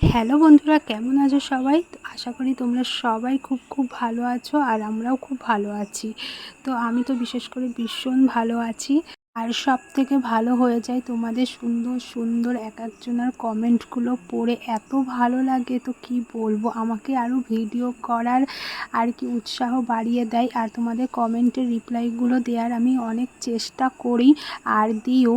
Hello বন্ধুরা, কেমন আছো সবাই? আশা করি তোমরা সবাই খুব খুব ভালো আছো আর আমরাও খুব ভালো আছি। তো আমি তো বিশেষ করে ভীষণ ভালো আছি। আর সব থেকে ভালো হয়ে যায় তোমাদের সুন্দর সুন্দর এক একজনের কমেন্টগুলো পড়ে। এত ভালো লাগে, তো কি বলব? আমাকে আরও ভিডিও করার আর কি উৎসাহ বাড়িয়ে দেয়। আর তোমাদের কমেন্টের রিপ্লাইগুলো দেওয়ার আমি অনেক চেষ্টা করি। আর দিও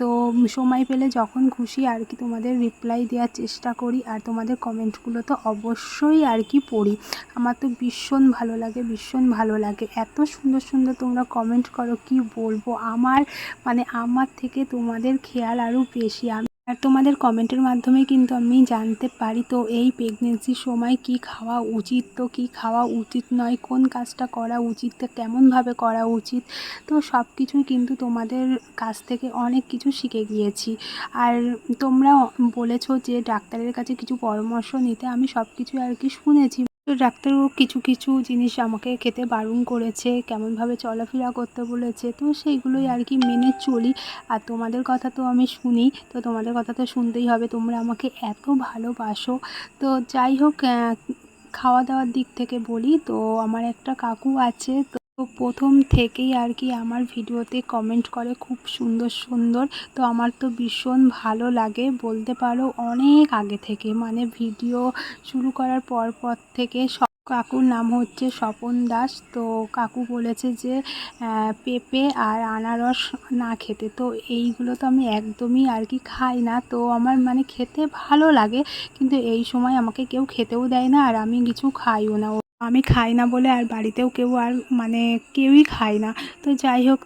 তো সময় পেলে যখন খুশি আর কি তোমাদের রিপ্লাই দেওয়ার চেষ্টা করি আর তোমাদের কমেন্টগুলো তো অবশ্যই আর কি পড়ি। আমার তো ভীষণ ভালো লাগে, ভীষণ ভালো লাগে। এত সুন্দর সুন্দর তোমরা কমেন্ট করো, কি বলব? আমার মানে আমার থেকে তোমাদের খেয়াল আরও বেশি। আমি আর তোমাদের কমেন্টের মাধ্যমে কিন্তু আমি জানতে পারি, তো এই প্রেগনেন্সির সময় কি খাওয়া উচিত? তো কি খাওয়া উচিত নয়? কোন কাজটা করা উচিত? কেমনভাবে করা উচিত? তো সব কিছুই কিন্তু তোমাদের কাছ থেকে অনেক কিছু শিখে গিয়েছি। আর তোমরা বলেছ যে ডাক্তারের কাছে কিছু পরামর্শ নিতে, আমি সব কিছু আর কি শুনেছি। ডাক্তারও কিছু কিছু জিনিস আমাকে খেতে বারণ করেছে, কেমনভাবে চলাফেরা করতে বলেছে, তো সেইগুলোই আর কি মেনে চলি। আর তোমাদের কথা তো আমি শুনি, তো তোমাদের কথা তো শুনতেই হবে, তোমরা আমাকে এত ভালোবাসো। তো যাই হোক খাওয়া দাওয়ার দিক থেকে বলি, তো আমার একটা কাকু আছে, তো প্রথম থেকেই আর কি আমার ভিডিওতে কমেন্ট করে খুব সুন্দর সুন্দর। তো আমার তো ভীষণ ভালো লাগে, বলতে পারো অনেক আগে থেকে। মানে ভিডিও শুরু করার পর পর থেকে সব কাকুর নাম হচ্ছে স্বপন দাস। তো কাকু বলেছে যে পেঁপে আর আনারস না খেতে। তো এইগুলো তো আমি একদমই আর কি খাই না। তো আমার মানে খেতে ভালো লাগে, কিন্তু এই সময় আমাকে কেউ খেতেও দেয় না আর আমি কিছু খাইও না। আমি খাই না বলে আর বাড়িতেও কেউ আর মানে কেউই খায় না। তো যাই হোক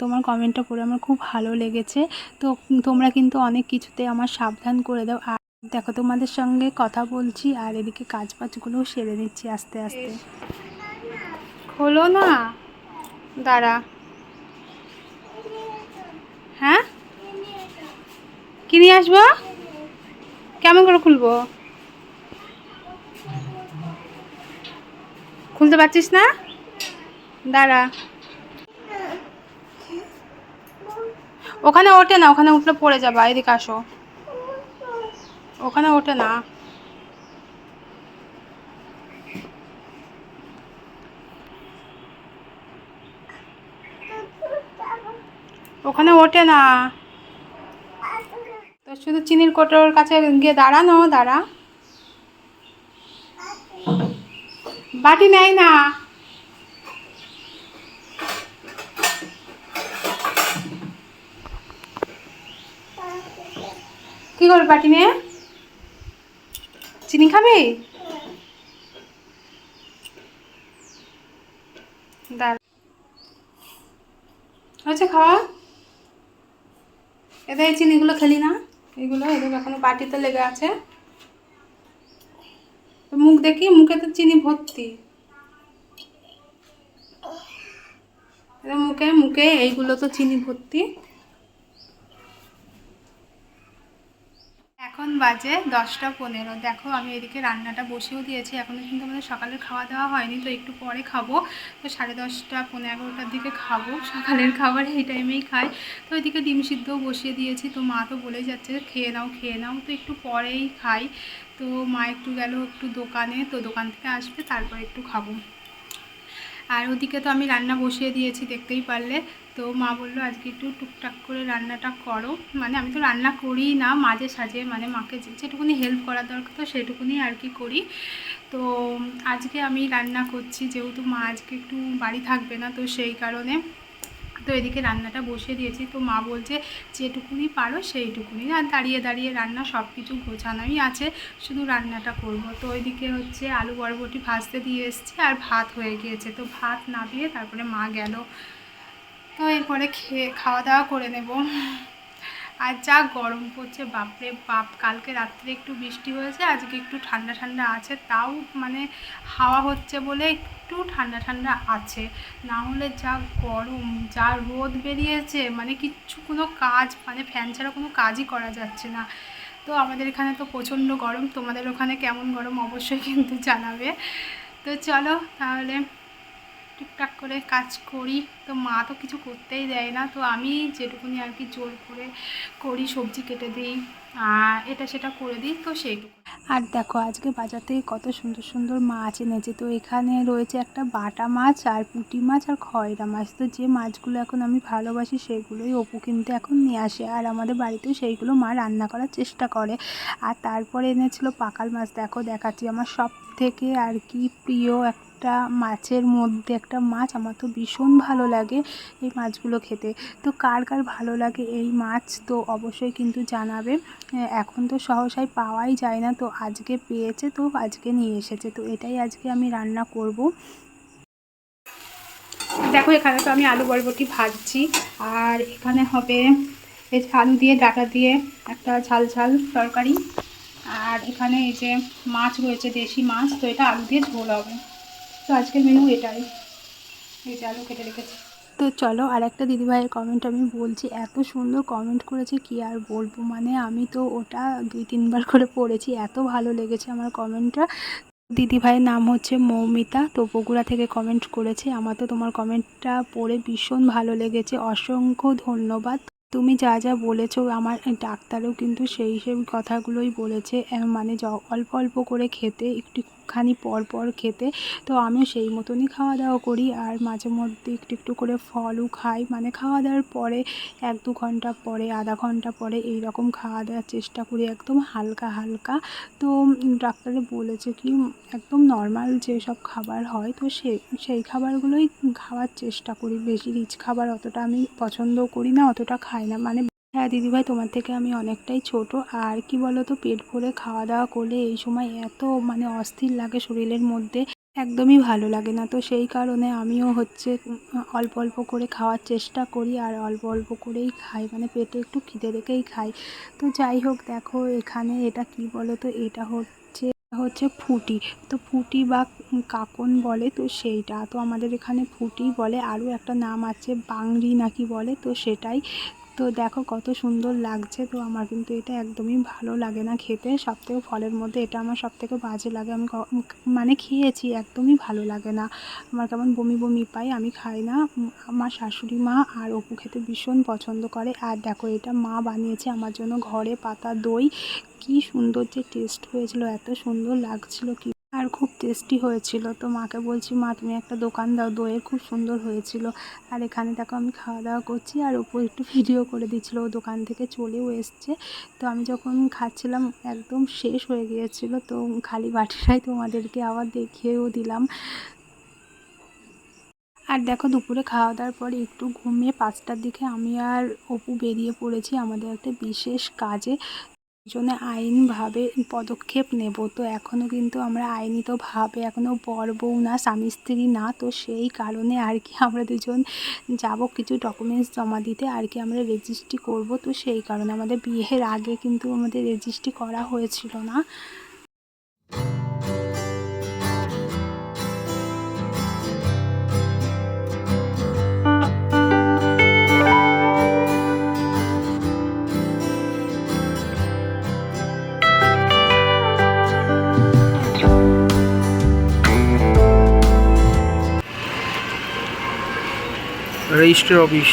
তোমার কমেন্টটা পড়ে আমার খুব ভালো লেগেছে। তো তোমরা কিন্তু অনেক কিছুতে আমার সাবধান করে দাও। আর দেখো, তোমাদের সঙ্গে কথা বলছি আর এদিকে কাজ বাজগুলোও সেরে নিচ্ছি আস্তে আস্তে। হলো না। দাঁড়া। হ্যাঁ? কিনে আসব? কেমন করে খুলবো? খুলতে পারছিস না? দাঁড়া। ওখানে ওঠে না, ওখানে উঠলে পড়ে যাবা, এদিকে আসো। ওখানে ওঠে না। ওখানে ওঠে না। তো শুধু চিনির কোটোর কাছে গিয়ে দাঁড়ানো, দাঁড়া। বাটি নেয় না। কি করবে বাটি নিয়ে? চিনি খাবি? হয়েছে খাওয়া? এদের এই চিনিগুলো খেলি না। এগুলো এদের এখনও বাটিতে লেগে আছে। মুখ দেখি মুখে তো চিনি ভর্তি। মুখে মুখে এইগুলো তো চিনি ভর্তি এখন বাজে দশটা পনেরো। দেখো, আমি এদিকে রান্নাটা বসেও দিয়েছি। এখনও কিন্তু আমাদের সকালের খাওয়া দাওয়া হয়নি, তো একটু পরে খাব। তো সাড়ে দশটা পনেরো এগারোটার দিকে খাব। সকালের খাবার এই টাইমেই খাই। তো ওইদিকে ডিম সিদ্ধও বসিয়ে দিয়েছি। তো মা তো বলে যাচ্ছে, খেয়ে নাও খেয়ে নাও। তো একটু পরেই খাই। তো মা একটু গেল একটু দোকানে, তো দোকান থেকে আসবে, তারপর একটু খাব। আর ওদিকে তো আমি রান্না বসিয়ে দিয়েছি, দেখতেই পারলে। তো মা বলল, আজকে একটু টুকটাক করে রান্নাটা করো। মানে আমি তো রান্না করি না, মাঝে সাঝে মানে মাকে যেটুকুনি হেল্প করা দরকার তো সেটুকুনি আর কি করি। তো আজকে আমি রান্না করছি, যেহেতু মা আজকে একটু বাড়ি থাকবে না, তো সেই কারণে তো এদিকে রান্নাটা বসিয়ে দিয়েছি। তো মা বলছে, যেটুকুনি পারো সেইটুকুনি। আর দাঁড়িয়ে দাঁড়িয়ে রান্না সব কিছু গোছানোই আছে, শুধু রান্নাটা করব। তো ওইদিকে হচ্ছে আলু বরবটি ভাজতে দিয়ে এসছে, আর ভাত হয়ে গিয়েছে। তো ভাত না নামিয়ে তারপরে মা গেল। তো এরপরে খেয়ে খাওয়া দাওয়া করে নেব। আর যা গরম পড়ছে, বাপরে বাপ, কালকে রাত্রে একটু বৃষ্টি হয়েছে, আজকে একটু ঠান্ডা ঠান্ডা আছে, তাও মানে হাওয়া হচ্ছে বলে একটু ঠান্ডা ঠান্ডা আছে। না হলে যা গরম, যা রোদ বেরিয়েছে মানে কিচ্ছু কোনো কাজ মানে ফ্যান ছাড়া কোনো কাজই করা যাচ্ছে না। তো আমাদের এখানে তো প্রচণ্ড গরম, তোমাদের ওখানে কেমন গরম অবশ্যই কিন্তু জানাবে। তো চলো তাহলে টুকটাক করে কাজ করি। তো মা তো কিছু করতেই দেয় না। তো আমি যেটুকুনি আর কি জোর করে করি, সবজি কেটে দিই এটা সেটা করে দিই, তো সেইটুকু আর দেখো, আজকে বাজার থেকে কত সুন্দর সুন্দর মাছ এনেছে। তো এখানে রয়েছে একটা বাটা মাছ, আর পুঁটি মাছ, আর খয়রা মাছ। তো যে মাছগুলো এখন আমি ভালোবাসি, সেগুলোই অপু কিন্তু এখন নিয়ে আসে। আর আমাদের বাড়িতেও সেইগুলো মা রান্না করার চেষ্টা করে। আর তারপরে এনেছিল পাকাল মাছ। দেখো, দেখাচ্ছি। আমার সব থেকে আর কি প্রিয় একটা মাছের মধ্যে একটা মাছ। আমার তো ভীষণ ভালো লাগে। এই মাছগুলো খেতে। তো কার কার ভালো লাগে এই মাছ তো অবশ্যই কিন্তু জানাবে। এখন তো সহসাই পাওয়াই যায় না, তো আজকে পেয়েছে তো আজকে নিয়ে এসেছে। তো এটাই আজকে আমি রান্না করব। দেখো, এখানে তো আমি আলু বরবটি ভাজছি, আর এখানে হবে এই আলু দিয়ে, ডাটা দিয়ে একটা ঝাল ঝাল তরকারি। আর এখানে এই যে মাছ রয়েছে, দেশি মাছ, তো এটা আলু দিয়ে ঝোল হবে। তো আজকের মেনু এটাই। এই যে আলু কেটে রেখেছি। তো চলো আর একটা দিদিভাইয়ের কমেন্ট আমি বলছি, এত সুন্দর কমেন্ট করেছে, কি আর বলব? মানে আমি তো ওটা দুই, তিনবার করে পড়েছি, এত ভালো লেগেছে আমার কমেন্টটা দিদিভাইয়ের নাম হচ্ছে মৌমিতা, তো বগুড়া থেকে কমেন্ট করেছে, আমার তো তোমার কমেন্টটা পড়ে ভীষণ ভালো লেগেছে, অসংখ্য ধন্যবাদ। তুমি যা যা বলেছ, আমার ডাক্তারও কিন্তু সেই সেই কথাগুলোই বলেছে মানে অল্প অল্প করে খেতে একটুখানি পর পর খেতে। তো আমিও সেই মতনই খাওয়া দাওয়া করি আর মাঝে মধ্যে একটু একটু করে ফলও খাই। মানে খাওয়া দাওয়ার পরে, এক দু ঘণ্টা পরে, আধা ঘণ্টা পরে এই রকম খাওয়া দাওয়ার চেষ্টা করি একদম হালকা হালকা। তো ডাক্তারে বলেছে কি, একদম নর্মাল যেসব খাবার হয়, তো সে, সেই খাবারগুলোই খাওয়ার চেষ্টা করি। বেশি রিচ খাবার অতটা আমি পছন্দও করি না, অতটা খাই না। মানে হ্যাঁ দিদিভাই, তোমার থেকে আমি অনেকটাই ছোট। আর কি বলো তো পেট ভরে খাওয়া দাওয়া করলে এই সময় এত মানে অস্থির লাগে শরীরের মধ্যে, একদমই ভালো লাগে না। তো সেই কারণে আমিও হচ্ছে অল্প অল্প করে খাওয়ার চেষ্টা করি আর অল্প অল্প করেই খাই। মানে পেটে একটু খিদে রেখেই খাই। তো যাই হোক, দেখো এখানে এটা কি বলো তো এটা হচ্ছে হচ্ছে ফুটি। তো ফুটি বা কাকন বলে তো সেইটা। তো আমাদের এখানে ফুটি বলে, আরও একটা নাম আছে, বাংরি নাকি বলে, তো সেটাই তো দেখো কত সুন্দর লাগছে, তো আমার কিন্তু এটা একদমই ভালো লাগে না খেতে। সবথেকে ফলের মধ্যে এটা আমার সবথেকে বাজে লাগে। আমি মানে খেয়েছি, একদমই ভালো লাগে না। আমার কেমন বমি বমি পাই, আমি খাই না। আমার শাশুড়ি মা আর অপু খেতে ভীষণ পছন্দ করে। আর দেখো এটা মা বানিয়েছে আমার জন্য ঘরে পাতা দই। কি সুন্দর যে টেস্ট হয়েছিল, এত সুন্দর লাগছিল কি আর খুব টেস্টি হয়েছিল। তো মাকে বলছি, মা, তুমি একটা দোকান দাও, দইয়ের খুব সুন্দর হয়েছিল। আর এখানে দেখো আমি খাওয়া দাওয়া করছি, আর ওপর একটু ভিডিও করে দিচ্ছিল। ও দোকান থেকে চলেও এসছে। তো আমি যখন খাচ্ছিলাম, একদম শেষ হয়ে গিয়েছিল। তো খালি বাটিটাই তোমাদেরকে আবার দেখিয়েও দিলাম। আর দেখো, দুপুরে খাওয়া দাওয়ার পরে একটু ঘুমিয়ে পাঁচটার দিকে আমি আর অপু বেরিয়ে পড়েছি আমাদের একটা বিশেষ কাজে। জন্য আইনভাবে পদক্ষেপ নেব। তো এখনও কিন্তু আমরা আইনিতভাবে এখনও বর বউ না, স্বামী স্ত্রী না, তো সেই কারণে আর কি আমরা দুজন যাব কিছু ডকুমেন্টস জমা দিতে আর কি আমরা রেজিস্ট্রি করব। তো সেই কারণে আমাদের বিয়ের আগে কিন্তু আমাদের রেজিস্ট্রি করা হয়েছিল না। Register office.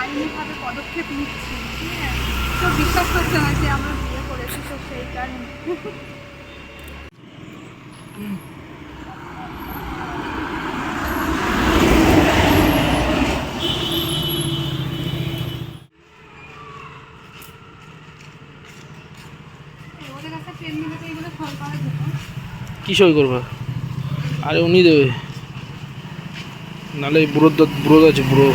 আইনিভাবে পদক্ষেপ নিচ্ছি। তো বিশ্বাস করতে হয় যে আমরা বিয়ে করেছি তো সেই কারণে। কি সই করবা? আরে উনি দেবে। নাহলে ব্রোদ ব্রোদ আছে বুড়ো।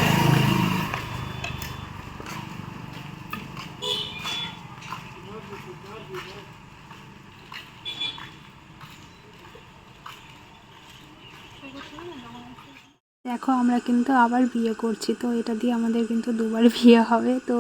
দেখো, আমরা কিন্তু আবার বিয়ে করছি, তো এটা দিয়ে আমাদের কিন্তু দুবার বিয়ে হবে। তো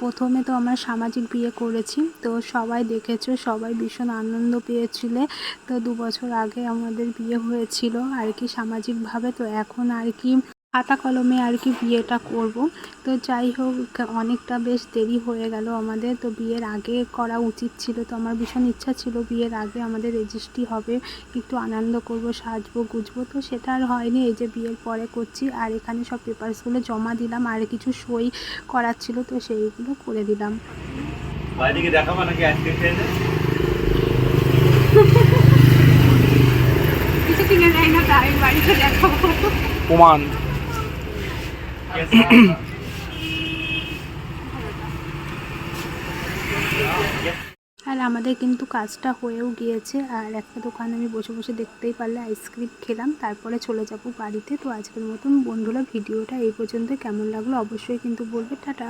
প্রথমে তো আমরা সামাজিক বিয়ে করেছি, তো সবাই দেখেছ, সবাই ভীষণ আনন্দ পেয়েছিলে। তো দু বছর আগে আমাদের বিয়ে হয়েছিল আর কি সামাজিকভাবে, তো এখন আর কি খাতা কলমে আর কি বিয়েটা করব। তো যাই হোক অনেকটা বেশ দেরি হয়ে গেল আমাদের। তো বিয়ের আগে করা উচিত ছিল তো আমার ভীষণ ইচ্ছা ছিল বিয়ের আগে আমাদের রেজিস্ট্রি হবে একটু আনন্দ করব সাজবো গুজবো। তো সেটা আর হয়নি এই যে বিয়ের পরে করছি। আর এখানে সব পেপারসগুলো জমা দিলাম আর কিছু সই করার ছিল তো সেইগুলো করে দিলাম। দেখাবো নাকি কিছু কিনে না বাড়িতে দেখাবো। প্রমাণ। আর আমাদের কিন্তু কাজটা হয়েও গিয়েছে, আর একটা দোকান আমি বসে বসে দেখতেই পারলে আইসক্রিম খেলাম, তারপরে চলে যাব বাড়িতে। তো আজকের মতন বন্ধুরা, ভিডিওটা এই পর্যন্ত। কেমন লাগল অবশ্যই কিন্তু বলবে। টাটা!